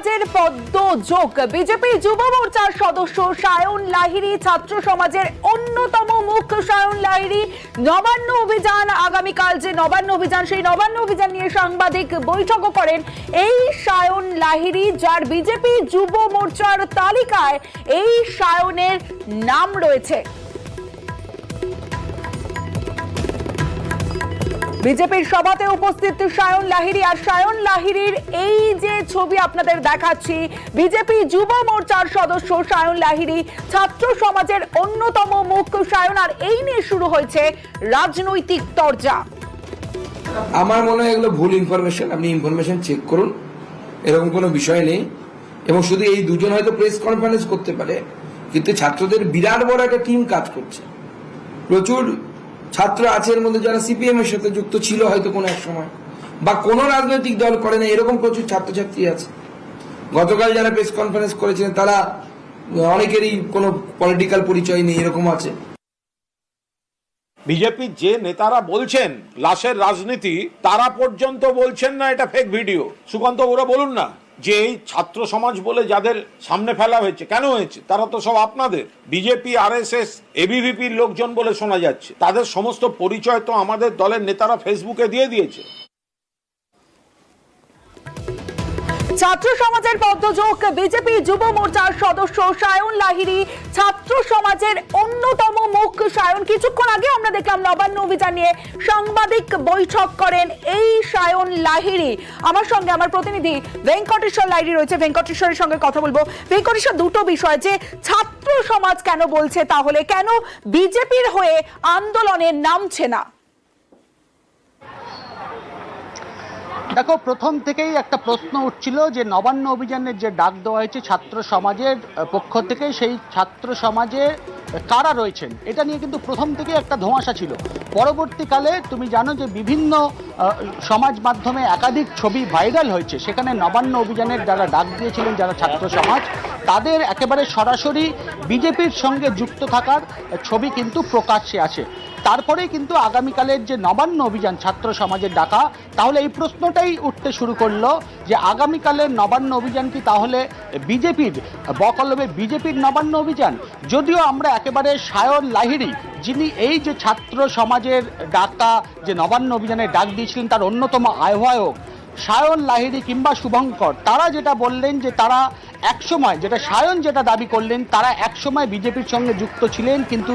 সমাজের পদ্মযোগ বিজেপি যুব মোর্চার সদস্য সায়ন লাহিড়ী, ছাত্র সমাজের অন্যতম মুখ সায়ন লাহিড়ী। নবান্ন অভিযান, আগামীকাল যে নবান্ন অভিযান, সেই নবান্ন অভিযান নিয়ে সাংবাদিক বৈঠকও করেন এই সায়ন লাহিড়ী, যার বিজেপি যুব মোর্চার তালিকায় এই সায়নের নাম রয়েছে। বিজেপির সভাতে উপস্থিত সায়ন লাহিড়ী। আর সায়ন লাহিড়ীর এই যে ছবি আপনাদের দেখাচ্ছি, বিজেপি যুব মোর্চার সদস্য সায়ন লাহিড়ী ছাত্র সমাজের অন্যতম মুখ। সায়ন, আর এই নিয়ে শুরু হয়েছে রাজনৈতিক তরজা। আমার মনে হয় এগুলো ভুল ইনফরমেশন আপনি ইনফরমেশন চেক করুন। এরকম কোনো বিষয় নেই। এবং শুধু এই দুজন হয়তো প্রেস কনফারেন্স করতে পারে, কিন্তু ছাত্রদের বিরাট বড় একটা টিম কাজ করছে। প্রচুর ছাত্র আছে এর মধ্যে যারা সিপিএম এর সাথে যুক্ত ছিল হয়তো কোনো এক সময়। বা কোনো রাজনৈতিক দল করে না এরকম প্রচুর ছাত্রছাত্রী আছে। গতকাল যারা প্রেস কনফারেন্স করেছিলেন, তারা অনেকেরই কোনো পলিটিক্যাল পরিচয় নেই, এরকম আছে। বিজেপির যে নেতারা বলছেন, লাশের রাজনীতি, তারা পর্যন্ত বলছেন না এটা ফেক ভিডিও সুকান্ত ওরা বলুন না। যে এই ছাত্র সমাজ বলে যাদের সামনে ফেলা হয়েছে, কেন হয়েছে? তারা তো সব আপনাদের। বিজেপি আর এস এস এবিভিপির লোকজন বলে শোনা যাচ্ছে। তাদের সমস্ত পরিচয় তো আমাদের দলের নেতারা ফেসবুকে দিয়ে দিয়েছে। ছাত্র সমাজের পদ্মযোগ বিজেপি যুব মোর্চার সদস্য সায়ন লাহিড়ী। ছাত্র সমাজের অন্যতম মুখ সায়ন। কিছুক্ষণ আগে আমরা দেখলাম নবান্ন অভিযান নিয়ে সাংবাদিক বৈঠক করেন এই সায়ন লাহিড়ী। আমার সঙ্গে আমার প্রতিনিধি ভেঙ্কটেশ্বর লাহিড়ী রয়েছে। ভেঙ্কটেশ্বরের সঙ্গে কথা বলব। ভেঙ্কটেশ্বর, দুটো বিষয় যে, ছাত্র সমাজ কেন বলছে তাহলে? কেন বিজেপির হয়ে আন্দোলনে নামছে না? দেখো, প্রথম থেকেই একটা প্রশ্ন উঠছিল যে নবান্ন অভিযানের যে ডাক দেওয়া হয়েছে ছাত্র সমাজের পক্ষ থেকে, সেই ছাত্র সমাজে কারা রয়েছেন? এটা নিয়ে কিন্তু প্রথম থেকেই একটা ধোঁয়াশা ছিল। পরবর্তীকালে তুমি জানো যে বিভিন্ন সমাজ মাধ্যমে একাধিক ছবি ভাইরাল হয়েছে। সেখানে নবান্ন অভিযানের যারা ডাক দিয়েছিলেন, যারা ছাত্র সমাজ তাদের একেবারে সরাসরি বিজেপির সঙ্গে যুক্ত থাকার ছবি কিন্তু প্রকাশ্যে আসে তারপরেই কিন্তু আগামীকালের যে নবান্ন অভিযান, ছাত্র সমাজের ডাকা, তাহলে এই প্রশ্নটাই উঠতে শুরু করল যে আগামীকালের নবান্ন অভিযান কি তাহলে বিজেপির, বকলমে বিজেপির নবান্ন অভিযান? যদিও আমরা একেবারে সায়ন লাহিড়ী, যিনি এই যে ছাত্র সমাজের ডাকা, যে নবান্ন অভিযানের ডাক দিয়েছিলেন, তার অন্যতম আহ্বায়ক সায়ন লাহিড়ি কিংবা শুভঙ্কর, তারা যেটা বললেন যে তারা একসময়, যেটা সায়ন যেটা দাবি করলেন, তারা একসময় বিজেপির সঙ্গে যুক্ত ছিলেন, কিন্তু